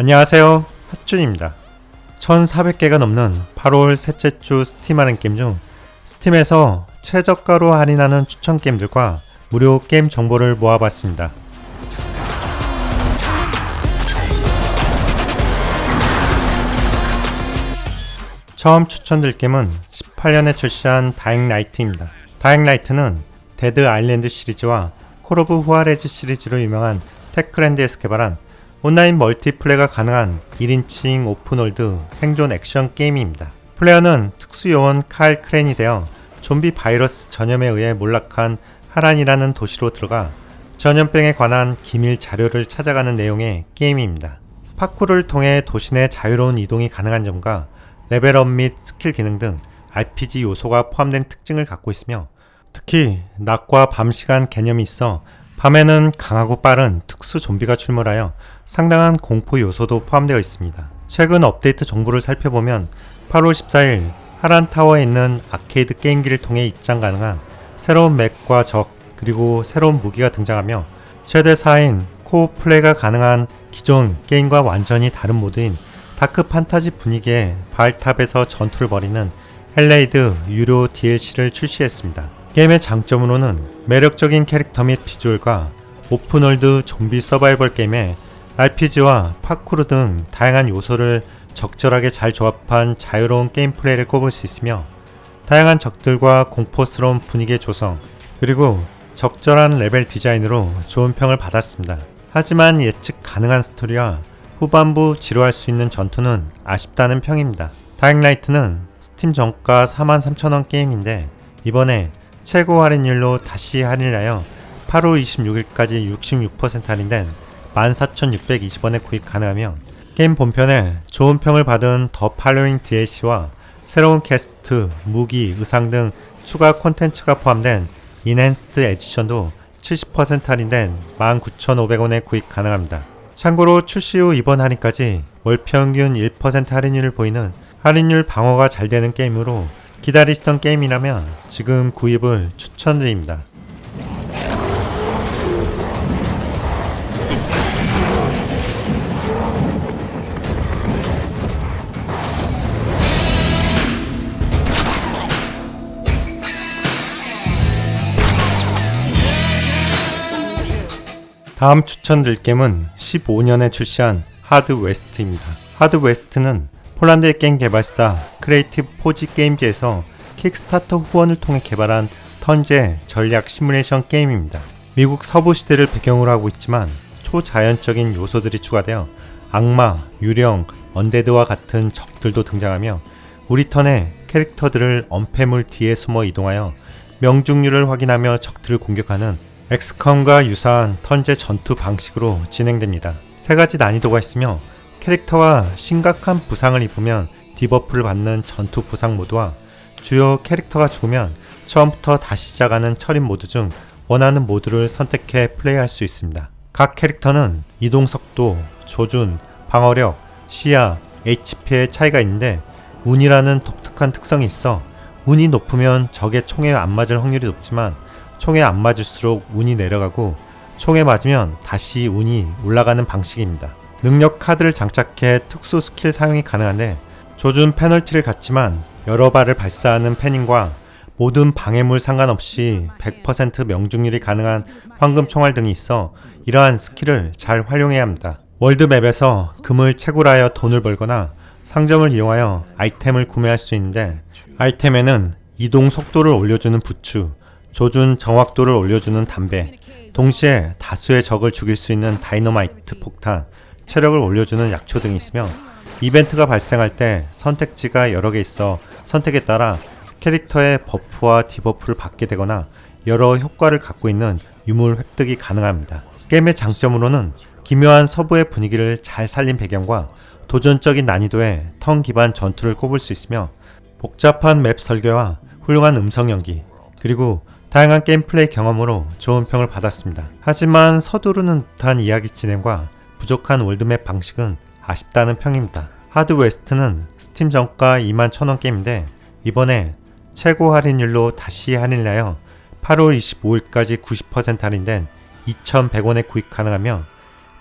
안녕하세요. 핫준입니다. 1400개가 넘는 8월 셋째 주 스팀 하는 게임 중 스팀에서 최저가로 할인하는 추천 게임들과 무료 게임 정보를 모아봤습니다. 처음 추천드릴 게임은 18년에 출시한 다잉 라이트입니다. 다잉 라이트는 데드 아일랜드 시리즈와 콜 오브 후아레즈 시리즈로 유명한 테크랜드에서 개발한 온라인 멀티플레이가 가능한 1인칭 오픈월드 생존 액션 게임입니다. 플레이어는 특수 요원 칼 크렌이 되어 좀비 바이러스 전염에 의해 몰락한 하란이라는 도시로 들어가 전염병에 관한 기밀 자료를 찾아가는 내용의 게임입니다. 파쿠를 통해 도시 내 자유로운 이동이 가능한 점과 레벨업 및 스킬 기능 등 RPG 요소가 포함된 특징을 갖고 있으며 특히 낮과 밤 시간 개념이 있어 밤에는 강하고 빠른 특수 좀비가 출몰하여 상당한 공포 요소도 포함되어 있습니다. 최근 업데이트 정보를 살펴보면 8월 14일 하란 타워에 있는 아케이드 게임기를 통해 입장 가능한 새로운 맵과 적 그리고 새로운 무기가 등장하며 최대 4인 코어 플레이가 가능한 기존 게임과 완전히 다른 모드인 다크 판타지 분위기의 바알탑에서 전투를 벌이는 헬레이드 유료 DLC를 출시했습니다. 게임의 장점으로는 매력적인 캐릭터 및 비주얼과 오픈월드 좀비 서바이벌 게임에 RPG와 파쿠르 등 다양한 요소를 적절하게 잘 조합한 자유로운 게임 플레이를 꼽을 수 있으며 다양한 적들과 공포스러운 분위기의 조성 그리고 적절한 레벨 디자인으로 좋은 평을 받았습니다. 하지만 예측 가능한 스토리와 후반부 지루할 수 있는 전투는 아쉽다는 평입니다. 다잉라이트는 스팀 정가 43,000원 게임인데 이번에 최고 할인율로 다시 할인하여 8월 26일까지 66% 할인된 14,620원에 구입 가능하며 게임 본편에 좋은 평을 받은 더 팔로잉 DLC와 새로운 캐스트, 무기, 의상 등 추가 콘텐츠가 포함된 인핸스드 에디션도 70% 할인된 19,500원에 구입 가능합니다. 참고로 출시 후 이번 할인까지 월 평균 1% 할인율을 보이는 할인율 방어가 잘 되는 게임으로 기다리시던 게임이라면 지금 구입을 추천드립니다. 다음 추천드릴 게임은 15년에 출시한 하드 웨스트입니다. 하드 웨스트는 폴란드의 게임 개발사 크리에이티브 포지 게임즈에서 킥스타터 후원을 통해 개발한 턴제 전략 시뮬레이션 게임입니다. 미국 서부 시대를 배경으로 하고 있지만 초자연적인 요소들이 추가되어 악마, 유령, 언데드와 같은 적들도 등장하며 우리 턴에 캐릭터들을 언패물 뒤에 숨어 이동하여 명중률을 확인하며 적들을 공격하는 엑스컴과 유사한 턴제 전투 방식으로 진행됩니다. 세 가지 난이도가 있으며 캐릭터와 심각한 부상을 입으면 디버프를 받는 전투 부상 모드와 주요 캐릭터가 죽으면 처음부터 다시 시작하는 처리 모드 중 원하는 모드를 선택해 플레이할 수 있습니다. 각 캐릭터는 이동 속도, 조준, 방어력, 시야, HP의 차이가 있는데 운이라는 독특한 특성이 있어 운이 높으면 적의 총에 안 맞을 확률이 높지만 총에 안 맞을수록 운이 내려가고 총에 맞으면 다시 운이 올라가는 방식입니다. 능력 카드를 장착해 특수 스킬 사용이 가능한데 조준 페널티를 갖지만 여러 발을 발사하는 패닝과 모든 방해물 상관없이 100% 명중률이 가능한 황금 총알 등이 있어 이러한 스킬을 잘 활용해야 합니다. 월드맵에서 금을 채굴 하여 돈을 벌거나 상점을 이용하여 아이템을 구매할 수 있는데 아이템에는 이동 속도를 올려주는 부추, 조준 정확도를 올려주는 담배, 동시에 다수의 적을 죽일 수 있는 다이너마이트 폭탄, 체력을 올려주는 약초 등이 있으며 이벤트가 발생할 때 선택지가 여러 개 있어 선택에 따라 캐릭터의 버프와 디버프를 받게 되거나 여러 효과를 갖고 있는 유물 획득이 가능합니다. 게임의 장점으로는 기묘한 서부의 분위기를 잘 살린 배경과 도전적인 난이도의 턴 기반 전투를 꼽을 수 있으며 복잡한 맵 설계와 훌륭한 음성 연기 그리고 다양한 게임 플레이 경험으로 좋은 평을 받았습니다. 하지만 서두르는 듯한 이야기 진행과 부족한 월드맵 방식은 아쉽다는 평입니다. 하드 웨스트는 스팀 정가 21,000원 게임인데 이번에 최고 할인율로 다시 할인을 하여 8월 25일까지 90% 할인된 2,100원에 구입 가능하며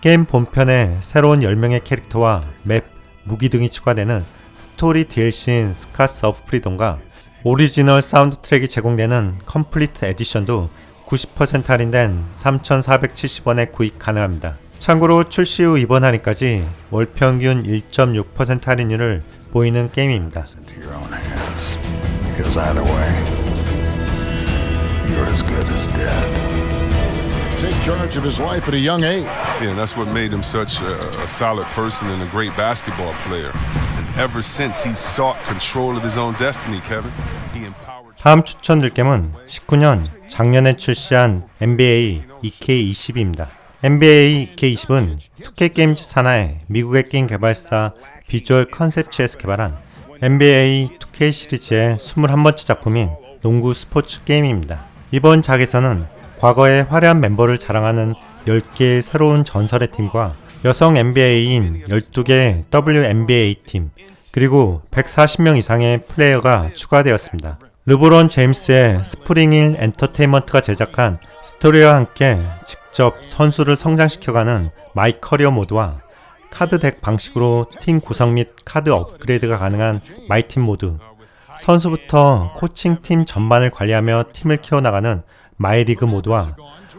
게임 본편에 새로운 10명의 캐릭터와 맵, 무기 등이 추가되는 스토리 DLC인 스카스 오브 프리dom과 오리지널 사운드 트랙이 제공되는 컴플리트 에디션도 90% 할인된 3,470원에 구입 가능합니다. 참고로 출시 후 이번 할인까지 월 평균 1.6% 할인율을 보이는 게임입니다. into your own hands. Because either way, you're as good as dead. take charge of his life at a young age. Yeah, and that's what made him such a, a solid person and a great basketball player. And ever since he sought control of his own destiny, Kevin, he empowered. 다음 추천드릴 게임은 19년 작년에 출시한 NBA 2K20입니다. NBA 2K20은 2K 게임즈 산하의 미국의 게임 개발사 비주얼 컨셉츠에서 개발한 NBA 2K 시리즈의 21번째 작품인 농구 스포츠 게임입니다. 이번 작에서는 과거의 화려한 멤버를 자랑하는 10개의 새로운 전설의 팀과 여성 NBA인 12개의 WNBA 팀, 그리고 140명 이상의 플레이어가 추가되었습니다. 르브론 제임스의 스프링힐 엔터테인먼트가 제작한 스토리와 함께 직접 선수를 성장시켜가는 마이 커리어 모드와 카드 덱 방식으로 팀 구성 및 카드 업그레이드가 가능한 마이팀 모드, 선수부터 코칭팀 전반을 관리하며 팀을 키워나가는 마이리그 모드와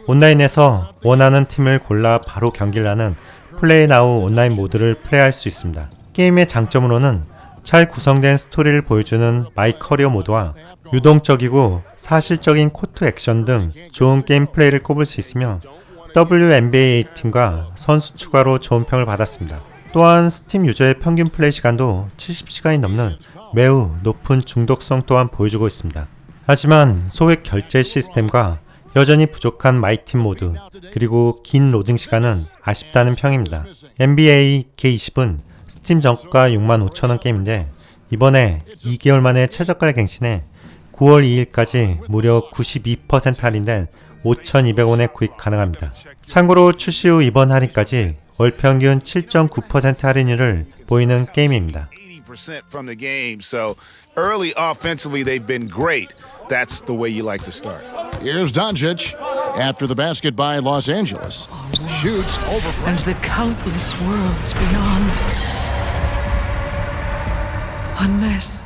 온라인에서 원하는 팀을 골라 바로 경기를 하는 플레이 나우 온라인 모드를 플레이할 수 있습니다. 게임의 장점으로는 잘 구성된 스토리를 보여주는 마이 커리어 모드와 유동적이고 사실적인 코트 액션 등 좋은 게임 플레이를 꼽을 수 있으며 WNBA 팀과 선수 추가로 좋은 평을 받았습니다. 또한 스팀 유저의 평균 플레이 시간도 70시간이 넘는 매우 높은 중독성 또한 보여주고 있습니다. 하지만 소액 결제 시스템과 여전히 부족한 마이팀 모드 그리고 긴 로딩 시간은 아쉽다는 평입니다. NBA K20은 스팀 정가 65,000원 게임인데 이번에 2개월 만에 최저가를 갱신해 9월 2일까지 무려 92% 할인된 5,200원에 구입 가능합니다. 참고로 출시 후 이번 할인까지 월 평균 7.9% 할인율을 보이는 게임입니다. 80% from the game. So early offensively, they've been great. That's the way you like to start. Here's Doncic after the basket by Los Angeles. Shoots over. and the countless worlds beyond. Unless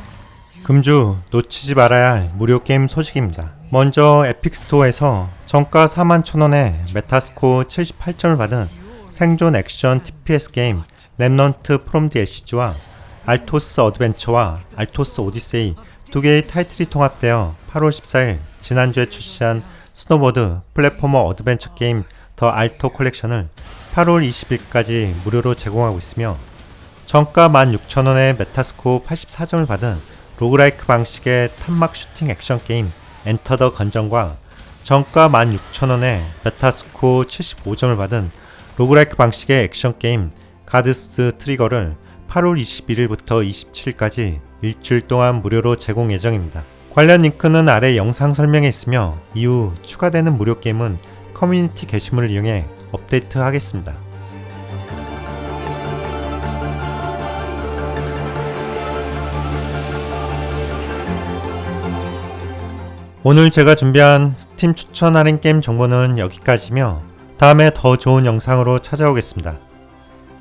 금주 놓치지 말아야 할 무료 게임 소식입니다. 먼저 에픽 스토어에서 정가 41,000원에 메타스코 78점을 받은 생존 액션 TPS 게임 랩넌트 프롬 디 애시즈와 알토스 어드벤처와 알토스 오디세이 두 개의 타이틀이 통합되어 8월 14일 지난주에 출시한 스노보드 플랫포머 어드벤처 게임 더 알토 컬렉션을 8월 20일까지 무료로 제공하고 있으며 정가 16,000원에 메타스코 84점을 받은 로그라이크 방식의 탄막 슈팅 액션 게임 엔터 더 건전과 정가 16,000원에 메타스코 75점을 받은 로그라이크 방식의 액션 게임 가드스 트리거를 8월 21일부터 27일까지 일주일 동안 무료로 제공 예정입니다. 관련 링크는 아래 영상 설명에 있으며 이후 추가되는 무료 게임은 커뮤니티 게시물을 이용해 업데이트 하겠습니다. 오늘 제가 준비한 스팀 추천 할인 게임 정보는 여기까지며 다음에 더 좋은 영상으로 찾아오겠습니다.